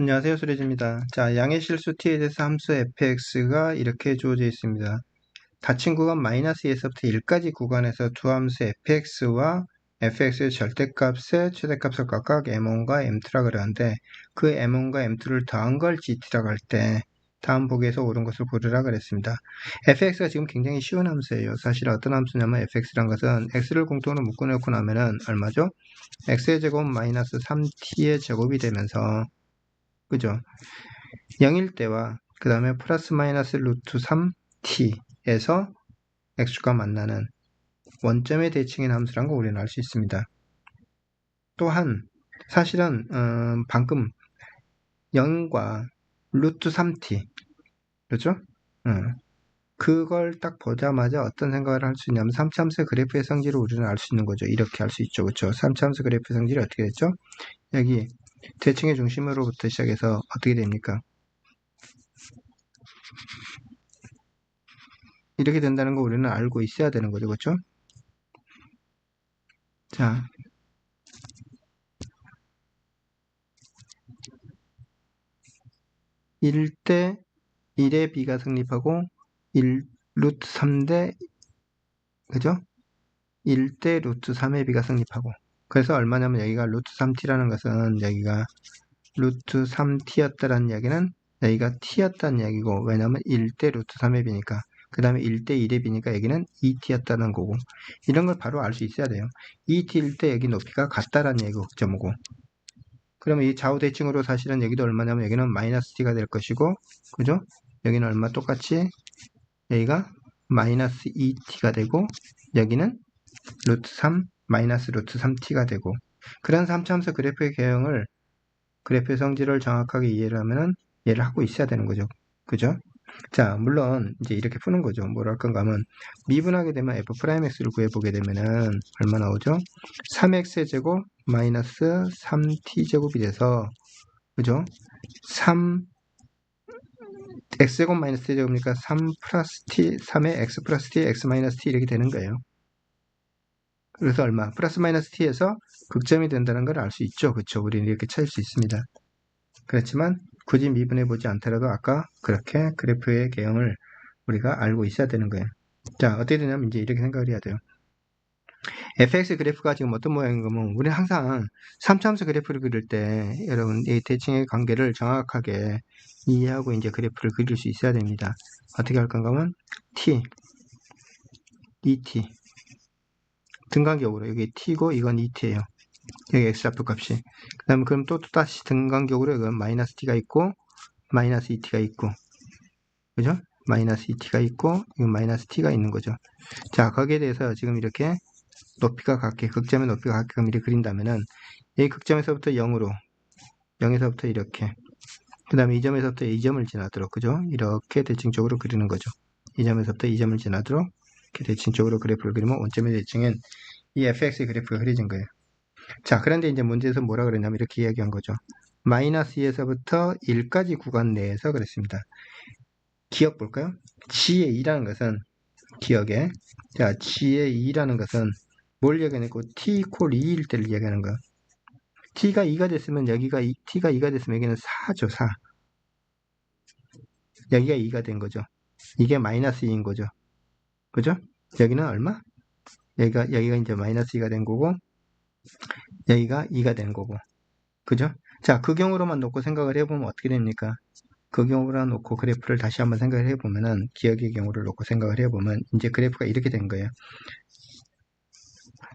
안녕하세요. 수레즈입니다. 자, 양의 실수 t에 대해서 함수 fx가 이렇게 주어져 있습니다. 닫힌 구간 마이너스 2에서부터 1까지 구간에서 두 함수 fx와 fx의 절대값의 최대값을 각각 m1과 m2라 그러는데 그 m1과 m2를 더한 걸 gt라고 할 때 다음 보기에서 옳은 것을 고르라 그랬습니다. fx가 지금 굉장히 쉬운 함수예요. 사실 어떤 함수냐면 fx란 것은 x를 공통으로 묶어놓고 나면은 얼마죠? x의 제곱 마이너스 3t의 제곱이 되면서 그죠? 0일 때와 그 다음에 플러스 마이너스 루트 3t에서 x가 만나는 원점의 대칭인 함수란 거 우리는 알 수 있습니다. 또한 사실은 음, 방금 0과 루트 3t 그렇죠? 음, 그걸 딱 보자마자 어떤 생각을 할 수 있냐면 3참수 그래프의 성질을 우리는 알 수 있는 거죠. 이렇게 알 수 있죠. 그렇죠? 3참수 그래프 성질이 어떻게 됐죠? 여기 대칭의 중심으로부터 시작해서 어떻게 됩니까? 이렇게 된다는 거 우리는 알고 있어야 되는 거죠. 그렇죠? 자, 일대 1의 b가 성립하고 1 루트 3대 그죠? 1대 루트 3의 b가 성립하고 그래서 얼마냐면 여기가 루트 3t라는 것은 여기가 루트 3t였다라는 이야기는 여기가 t였다는 이야기고 왜냐면 1대 루트 3의 b니까. 그 다음에 1대 1의 b니까 여기는 2t였다는 거고. 이런 걸 바로 알 수 있어야 돼요. 2t일 때 여기 높이가 같다라는 얘기고 극점이고. 그러면 이 좌우 대칭으로 사실은 여기도 얼마냐면 여기는 마이너스 t가 될 것이고 그죠? 여기는 얼마 똑같이? 여기가 마이너스 2t가 되고 여기는 루트 3 마이너스 루트 3t가 되고 그런 3참수 그래프의 개형을 그래프의 성질을 정확하게 이해를 하면은 이해를 하고 있어야 되는 거죠. 그죠? 자, 물론 이제 이렇게 푸는 거죠. 뭐랄 건가 하면 미분하게 되면 f'x를 구해보게 되면은 얼마 나오죠? 3x의 제곱 마이너스 3t제곱이 돼서 그죠? 3 x제곱 마이너스 t제곱이니까 3 플러스 t, 3의 x 플러스 t, x 마이너스 t 이렇게 되는 거예요. 그래서 얼마? 플러스 마이너스 t에서 극점이 된다는 걸 알 수 있죠. 그렇죠? 우리는 이렇게 찾을 수 있습니다. 그렇지만 굳이 미분해 보지 않더라도 아까 그렇게 그래프의 개형을 우리가 알고 있어야 되는 거예요. 자, 어떻게 되냐면 이제 이렇게 생각을 해야 돼요. fx 그래프가 지금 어떤 모양인 거면 우리는 항상 3참수 그래프를 그릴 때 여러분 이 대칭의 관계를 정확하게 이해하고 이제 그래프를 그릴 수 있어야 됩니다. 어떻게 할 건가 하면 t, dt 등간격으로 여기 t고 이건 2t예요. 여기 x좌표 값이. 그 다음에 그럼 또, 또 다시 등간격으로 이건 마이너스 t가 있고 마이너스 2t가 있고 그죠? 마이너스 2t가 있고 이건 마이너스 t가 있는 거죠. 자 거기에 대해서 지금 이렇게 높이가 같게 극점의 높이가 같게끔 이렇게 그린다면은 이 극점에서부터 0으로 0에서부터 이렇게 그 다음에 이 점에서부터 이 점을 지나도록 그죠? 이렇게 대칭적으로 그리는 거죠. 이 점에서부터 이 점을 지나도록 이렇게 대칭적으로 그래프를 그리면 원점의 대칭은 이 fx의 그래프가 그려진 거예요. 자, 그런데 이제 문제에서 뭐라 그랬냐면 이렇게 이야기한 거죠. 마이너스 2에서부터 1까지 구간 내에서 그랬습니다. 기억 볼까요? g의 2라는 것은 기억에 자, g의 2라는 것은 뭘 얘기하냐고 t 이퀄 2일 때를 얘기하는 거. t가 2가 됐으면 여기가 2, t가 2가 됐으면 여기는 4죠, 4. 여기가 2가 된 거죠. 이게 마이너스 2인 거죠. 그죠? 여기는 얼마? 여기가, 여기가 이제 마이너스 2가 된 거고, 여기가 2가 된 거고. 그죠? 자, 그 경우로만 놓고 생각을 해보면 어떻게 됩니까? 그 경우로 놓고 그래프를 다시 한번 생각을 해보면은, 기억의 경우를 놓고 생각을 해보면, 이제 그래프가 이렇게 된 거예요.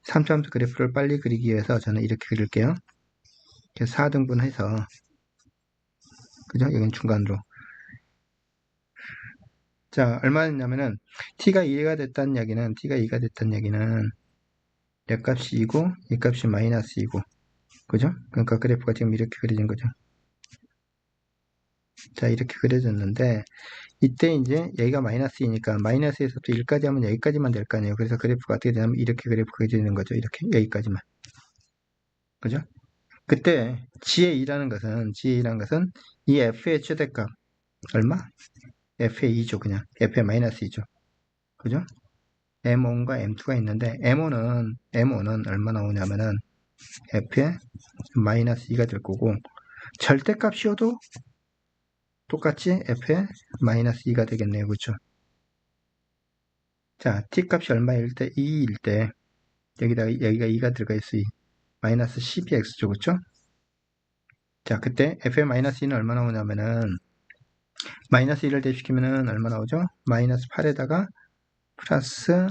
3점수 그래프를 빨리 그리기 위해서 저는 이렇게 그릴게요. 4등분 해서, 그죠? 여기는 중간으로. 자, 얼마였냐면은 t가 2가 됐다는 얘기는 t가 2가 됐다는 얘기는 몇 값이 2고 이 값이 마이너스 2고 그죠? 그러니까 그래프가 지금 이렇게 그려진 거죠. 자, 이렇게 그려졌는데 이때 이제 여기가 마이너스이니까 마이너스에서부터 1까지 하면 여기까지만 될 거 아니에요. 그래서 그래프가 어떻게 되냐면 이렇게 그래프가 그려지는 거죠. 이렇게 여기까지만. 그죠? 그때 G의 2라는 것은 G의 2라는 것은 이 F의 최대값 얼마? F의 2죠 그냥 F의 마이너스 2죠 그죠? M1과 M2가 있는데 M1은 M1은 얼마 나오냐면은 F의 마이너스 2가 될 거고 절대값 씌워도 똑같이 f의 마이너스 2가 되겠네요. 그렇죠? 자, t값이 얼마일 때? 2일 때 여기다 여기가 2가 들어가 있어요. 마이너스 12x죠. 그렇죠? 자, 그때 f의 마이너스 2는 얼마 나오냐면은 마이너스 1을 대입시키면은 얼마 나오죠? 마이너스 8에다가 플러스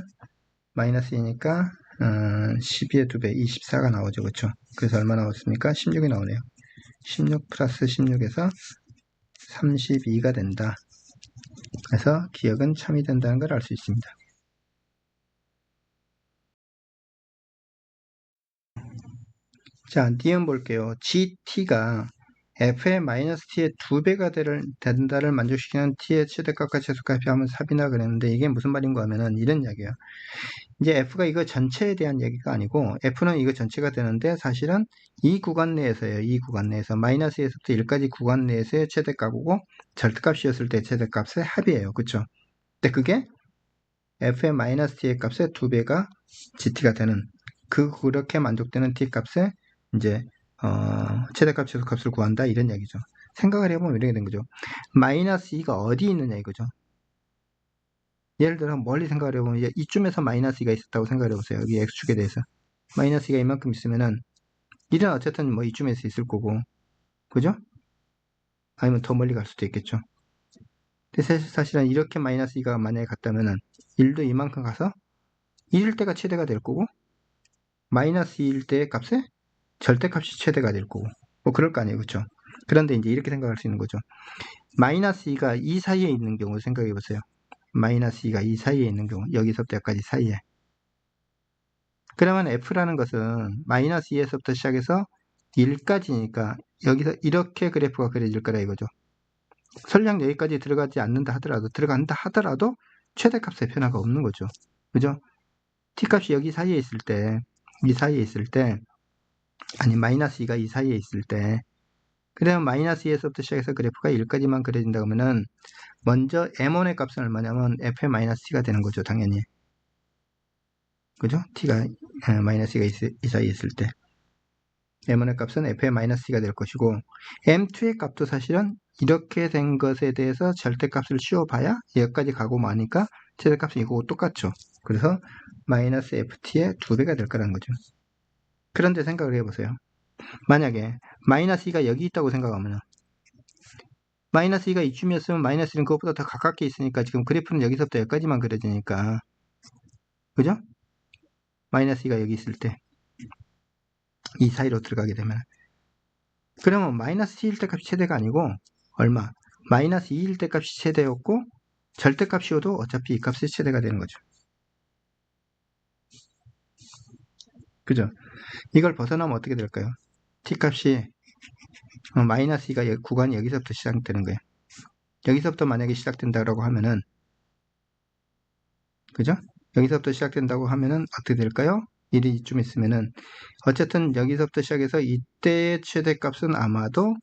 마이너스 2니까 어, 12의 2배 24가 나오죠. 그렇죠? 그래서 얼마 나왔습니까? 16이 나오네요. 16 플러스 16에서 32가 된다. 그래서 기억은 참이 된다는 걸 알 수 있습니다. 자, 니은 볼게요. GT가 f의 마이너스 t의 두 배가 된다를 만족시키는 t의 최대값과 최소값이 하면 삽이나 그랬는데 이게 무슨 말인가 하면은 이런 이야기예요. 이제 f가 이거 전체에 대한 얘기가 아니고 f는 이거 전체가 되는데 사실은 이 구간 내에서요. 이 구간 내에서 마이너스 1에서부터 1까지 구간 내에서의 최대값이고 절대값이었을 때 최대값의 합이에요. 그쵸? 근데 그게 f의 마이너스 t의 값의 두 배가 gt가 되는 그 그렇게 만족되는 t 값의 이제 어, 최대값, 최소값을 구한다 이런 얘기죠. 생각을 해보면 이렇게 된 거죠. 마이너스 2가 어디 있느냐 이거죠. 예를 들어 멀리 생각을 해보면 이쯤에서 마이너스 2가 있었다고 생각을 해보세요. 여기 x축에 대해서. 마이너스 2가 이만큼 있으면은 1은 어쨌든 뭐 이쯤에서 있을 거고 그죠? 아니면 더 멀리 갈 수도 있겠죠. 근데 사실은 이렇게 마이너스 2가 만약에 갔다면은 1도 이만큼 가서 1일 때가 최대가 될 거고 마이너스 2일 때의 값에 절대값이 최대가 될 거고. 뭐 그럴 거 아니에요. 그렇죠 그런데 이제 이렇게 생각할 수 있는 거죠. 마이너스 2가 이 사이에 있는 경우 생각해 보세요. 마이너스 2가 이 사이에 있는 경우 여기서부터 여기까지 사이에. 그러면 f라는 것은 마이너스 2에서부터 시작해서 1까지니까 여기서 이렇게 그래프가 그려질 거라 이거죠. 설령 여기까지 들어가지 않는다 하더라도 들어간다 하더라도 최대값의 변화가 없는 거죠. 그죠? T값이 여기 사이에 있을 때 이 사이에 있을 때 아니 마이너스 2가 이 사이에 있을 때 그러면 마이너스 2에서부터 시작해서 그래프가 1까지만 그려진다 그러면은 먼저 m1의 값은 얼마냐면 f의 마이너스 t가 되는 거죠 당연히. 그죠? t가 마이너스 2가 이 사이에 있을 때. M1의 값은 f의 마이너스 t가 될 것이고 m2의 값도 사실은 이렇게 된 것에 대해서 절대값을 씌워봐야 여기까지 가고 마니까 최대값은 이거 똑같죠. 그래서 마이너스 ft의 두 배가 될 거라는 거죠 그런데 생각을 해보세요. 만약에 마이너스 2가 여기 있다고 생각하면 마이너스 2가 이쯤이었으면 마이너스 1은 그것보다 더 가깝게 있으니까 지금 그래프는 여기서부터 여기까지만 그려지니까 그죠? 마이너스 2가 여기 있을 때 이 사이로 들어가게 되면 그러면 마이너스 2일 때 값이 최대가 아니고 얼마? 마이너스 2일 때 값이 최대였고 절대값이어도 어차피 이 값이 최대가 되는 거죠. 그죠? 이걸 벗어나면 어떻게 될까요? t값이 어, 마이너스 2가 구간이 여기서부터 시작되는 거예요. 여기서부터 만약에 시작된다고 하면은 그죠? 여기서부터 시작된다고 하면은 어떻게 될까요? 1이 이쯤 있으면은 어쨌든 여기서부터 시작해서 이때의 최대값은 아마도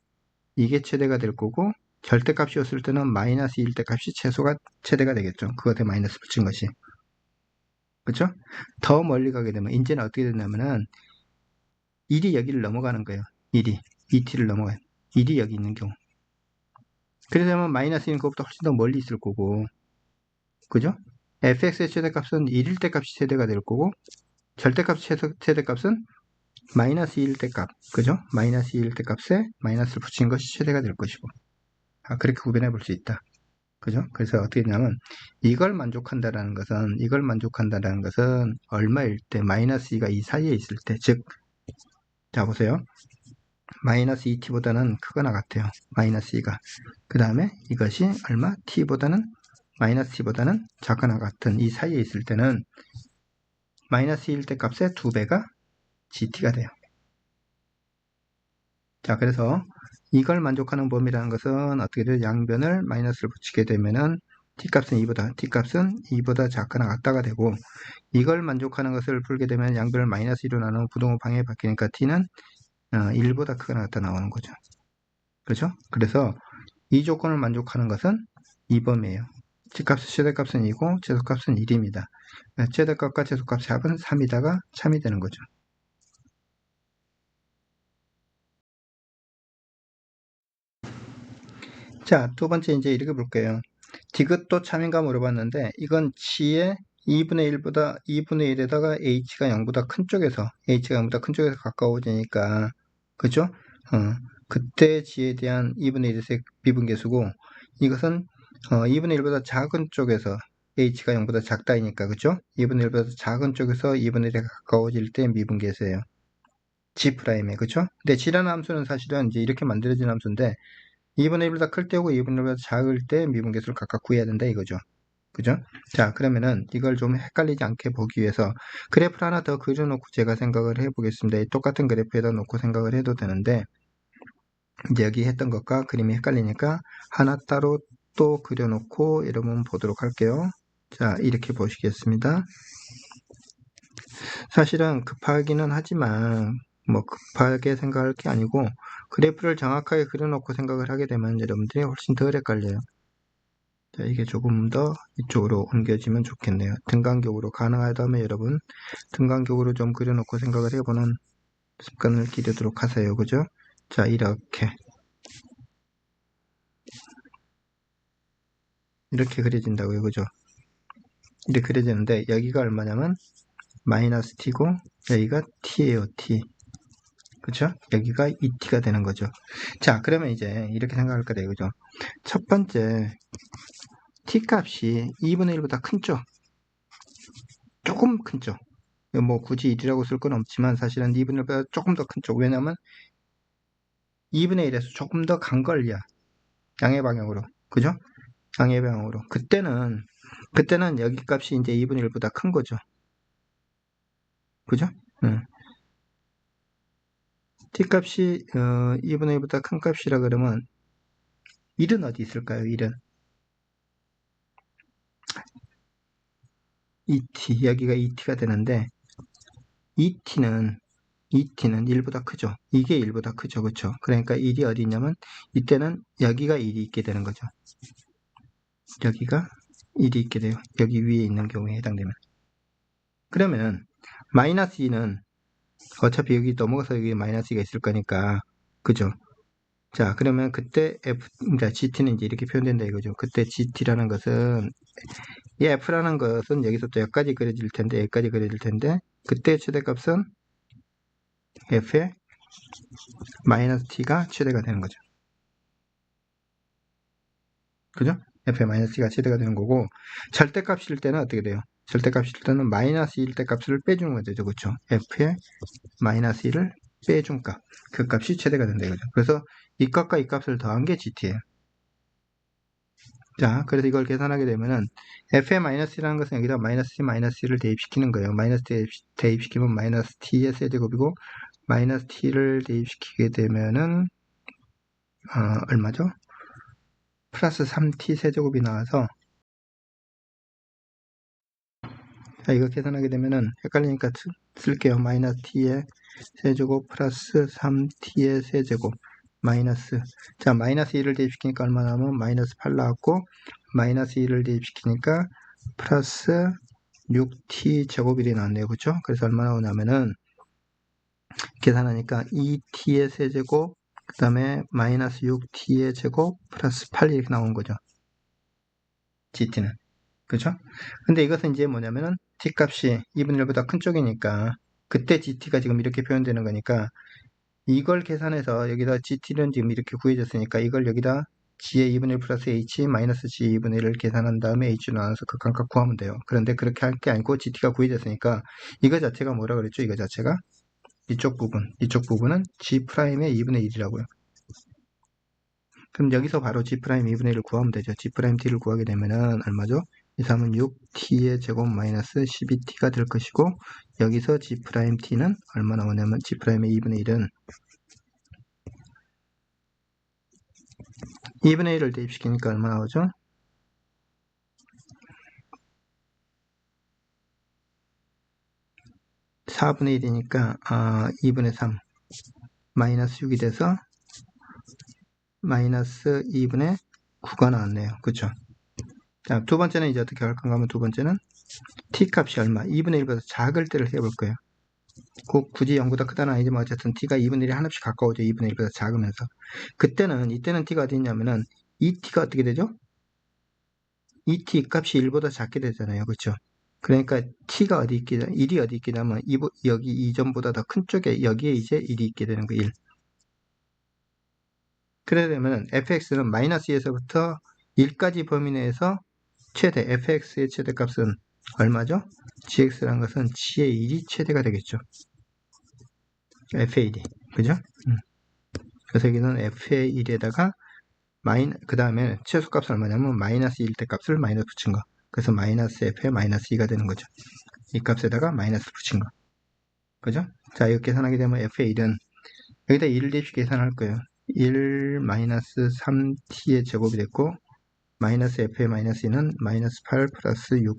이게 최대가 될 거고 절대값이었을 때는 마이너스 1일 때 값이 최소가 최대가 되겠죠. 그것에 마이너스 붙인 것이. 그렇죠? 더 멀리 가게 되면 이제는 어떻게 되냐면은 1이 여기를 넘어가는 거예요. 1이 2t를 넘어가요. 1이 여기 있는 경우. 그래서 마이너스 1은 그것보다 훨씬 더 멀리 있을 거고 그죠? fx의 최대값은 1일 때 값이 최대가 될 거고 절대값 최대값은 마이너스 1일 때 값, 그죠? 마이너스 1일 때 값에 마이너스를 붙인 것이 최대가 될 것이고 아, 그렇게 구분해 볼 수 있다. 그죠? 그래서 어떻게 되냐면 이걸 만족한다라는 것은 이걸 만족한다라는 것은 얼마일 때 마이너스 2가 이 사이에 있을 때 즉 자 보세요. 마이너스 2t보다는 크거나 같아요. 마이너스 2가. 그 다음에 이것이 얼마? t보다는 마이너스 t보다는 작거나 같은 이 사이에 있을 때는 마이너스 1때 값의 두배가 gt가 돼요. 자 그래서 이걸 만족하는 범위라는 것은 어떻게 돼요? 양변을 마이너스를 붙이게 되면은 t값은 2보다 t값은 2보다 작거나 같다가 되고 이걸 만족하는 것을 풀게 되면 양변을 마이너스 2로 나누면 부동호 방향이 바뀌니까 t는 1보다 어, 크거나 같다 나오는 거죠. 그렇죠? 그래서 이 조건을 만족하는 것은 2범이에요. t값의 최대값은 2고 최소값은 1입니다. 최대값과 최소값의 합은 3이다가 참이 되는 거죠. 자, 두 번째 이제 이렇게 볼게요. 디귿도 참인가 물어봤는데 이건 g의 2분의 1보다 2분의 1에다가 h가 0보다 큰 쪽에서 h가 0보다 큰 쪽에서 가까워지니까 그죠? 어, 그때 g에 대한 2분의 1의 미분계수고 이것은 어, 2분의 1보다 작은 쪽에서 h가 0보다 작다이니까 그죠? 2분의 1보다 작은 쪽에서 2분의 1에 가까워질 때 미분계수예요. g'에 그죠? 근데 g라는 함수는 사실은 이제 이렇게 만들어진 함수인데 2분의 1보다 클 때고 2분의 1보다 작을 때 미분계수를 각각 구해야 된다 이거죠. 그죠? 자, 그러면은 이걸 좀 헷갈리지 않게 보기 위해서 그래프를 하나 더 그려놓고 제가 생각을 해보겠습니다. 똑같은 그래프에다 놓고 생각을 해도 되는데 이제 여기 했던 것과 그림이 헷갈리니까 하나 따로 또 그려놓고 여러분 보도록 할게요. 자, 이렇게 보시겠습니다. 사실은 급하기는 하지만 뭐 급하게 생각할 게 아니고 그래프를 정확하게 그려놓고 생각을 하게 되면 여러분들이 훨씬 덜 헷갈려요. 자, 이게 조금 더 이쪽으로 옮겨지면 좋겠네요. 등간격으로 가능하다면 여러분 등간격으로 좀 그려놓고 생각을 해보는 습관을 기르도록 하세요. 그죠? 자, 이렇게 이렇게 그려진다고요. 그죠? 이렇게 그려지는데 여기가 얼마냐면 마이너스 t고 여기가 t예요. t. 그쵸? 여기가 2t가 되는 거죠. 자, 그러면 이제 이렇게 생각할 거예요. 그죠? 첫 번째, t 값이 2분의 1보다 큰 쪽. 조금 큰 쪽. 뭐 굳이 1이라고 쓸 건 없지만 사실은 2분의 1보다 조금 더 큰 쪽. 왜냐면 2분의 1에서 조금 더 간 걸야. 양의 방향으로. 그죠? 양의 방향으로. 그때는, 그때는 여기 값이 이제 2분의 1보다 큰 거죠. 그죠? 응. T값이 어, 2분의 1보다 큰 값이라 그러면 1은 어디 있을까요? 1은 2t 여기가 2t가 되는데 2t는 2t는 1보다 크죠. 이게 1보다 크죠. 그렇죠? 그러니까 1이 어디 있냐면 이때는 여기가 1이 있게 되는 거죠. 여기가 1이 있게 돼요. 여기 위에 있는 경우에 해당되면. 그러면 마이너스 2는 어차피 여기 넘어가서 여기 마이너스 2가 있을 거니까 그죠? 자 그러면 그때 f 그러니까 gt는 이제 이렇게 표현된다 이거죠. 그때 gt라는 것은 이 f라는 것은 여기서부터 여기까지 그려질 텐데 여기까지 그려질 텐데 그때 최대값은 f의 마이너스 t가 최대가 되는 거죠. 그죠? f의 마이너스 t가 최대가 되는 거고 절대값일 때는 어떻게 돼요? 절대값일 때는 마이너스 1 때 값을 빼주는 거죠. 그렇죠? f의 마이너스 1을 빼준 값. 그 값이 최대가 된다 이거죠. 그래서 이 값과 이 값을 더한 게 gt예요. 자, 그래서 이걸 계산하게 되면은 f의 마이너스 1이라는 것은 여기다 마이너스 t 마이너스 1을 대입시키는 거예요. 마이너스 대입시키면 마이너스 t의 세제곱이고 마이너스 t를 대입시키게 되면은 어, 얼마죠? 플러스 3t 세제곱이 나와서 자, 이거 계산하게 되면은 헷갈리니까 쓸게요. 마이너스 t의 세제곱 플러스 3t의 세제곱 마이너스 자 마이너스 1을 대입시키니까 얼마 나오면 마이너스 8 나왔고 마이너스 1을 대입시키니까 플러스 6t 제곱일이 나왔네요. 그렇죠? 그래서 얼마 나오냐면은 계산하니까 2t의 세제곱 그 다음에 마이너스 6t의 제곱 플러스 8 이렇게 나온 거죠. gt는 그죠? 근데 이것은 이제 뭐냐면은 t값이 2분의 1보다 큰 쪽이니까 그때 gt가 지금 이렇게 표현되는 거니까 이걸 계산해서 여기다 gt는 지금 이렇게 구해졌으니까 이걸 여기다 g의 2분의 1 플러스 h 마이너스 g 2분의 1을 계산한 다음에 h로 나눠서 극한값 구하면 돼요. 그런데 그렇게 할 게 아니고 gt가 구해졌으니까 이거 자체가 뭐라 그랬죠? 이거 자체가 이쪽 부분, 이쪽 부분은 g'의 2분의 1이라고요. 그럼 여기서 바로 g' 2분의 1을 구하면 되죠. g't를 구하게 되면은 얼마죠? 2, 3은 6t의 제곱 마이너스 12t가 될 것이고 여기서 g't는 얼마 나오냐면 g'의 2분의 1은 2분의 1을 대입시키니까 얼마 나오죠? (4분의 1이니까) 아, (2분의 3) 마이너스 (6이) 돼서 마이너스 (2분의 9가 나왔네요 그쵸 자, 두 번째는 이제 어떻게 할 건가 하면 두 번째는 t 값이 얼마? 2분의 1보다 작을 때를 해볼 거예요. 꼭 굳이 0보다 크다는 아니지만 어쨌든 t가 2분의 1이 하나씩 가까워져 2분의 1보다 작으면서 그때는 이때는 t가 어디 있냐면은 ET가 어떻게 되죠? ET 값이 1보다 작게 되잖아요. 그렇죠? 그러니까 T가 어디 있게, 1이 어디 있게 되면 이, 여기 이전보다 더 큰 쪽에 여기에 이제 1이 있게 되는 거 1. 그래 되면 fx는 마이너스 2에서부터 1까지 범위 내에서 최대 fx의 최대값은 얼마죠? gx라는 것은 g의 1이 최대가 되겠죠. 1이 그죠? 음. 그래서 여기는 f의 1에다가 마인 그 다음에 최소값은 얼마냐면 마이너스 1대 값을 마이너스 붙인 거. 그래서 마이너스 f의 마이너스 2가 되는 거죠. 이 값에다가 마이너스 붙인 거. 그죠? 자, 이거 계산하게 되면 f의 1은 여기다 1을 대입시 계산할 거예요. 1 마이너스 3t의 제곱이 됐고 마이너스 f의 마이너스 2는 마이너스 8 플러스 6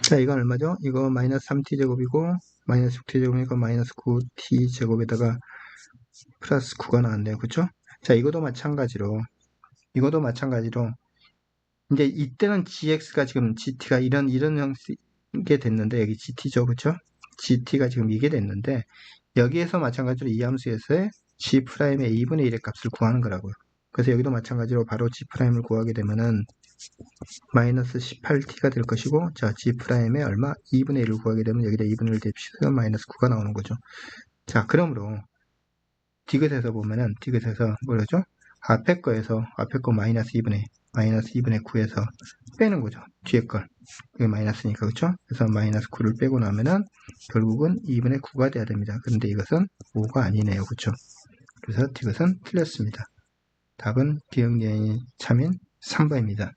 자, 이건 얼마죠? 이거 마이너스 3t 제곱이고 마이너스 6t 제곱이니까 마이너스 9t 제곱에다가 플러스 9가 나왔네요. 그쵸? 자, 이것도 마찬가지로 이것도 마찬가지로 이제 이때는 gx가 지금 gt가 이런 이런 형식이 됐는데 여기 gt죠. 그쵸? gt가 지금 이게 됐는데 여기에서 마찬가지로 이 함수에서의 g'의 2분의 1의 값을 구하는 거라고요. 그래서 여기도 마찬가지로 바로 g'을 구하게 되면은 마이너스 18t가 될 것이고 자 g'의 얼마? 2분의 1을 구하게 되면 여기다 2분의 1 대입시켜서 마이너스 9가 나오는 거죠. 자 그러므로 디귿에서 보면은 디귿에서 뭐라죠? 앞에 거에서 앞에 거 마이너스 2분의 마이너스 2분의 9에서 빼는 거죠. 뒤에 걸. 이게 마이너스니까 그렇죠? 그래서 마이너스 9를 빼고 나면은 결국은 2분의 9가 돼야 됩니다. 그런데 이것은 5가 아니네요. 그렇죠? 그래서 이것은 틀렸습니다. 답은 기억여행이 참인 3번입니다.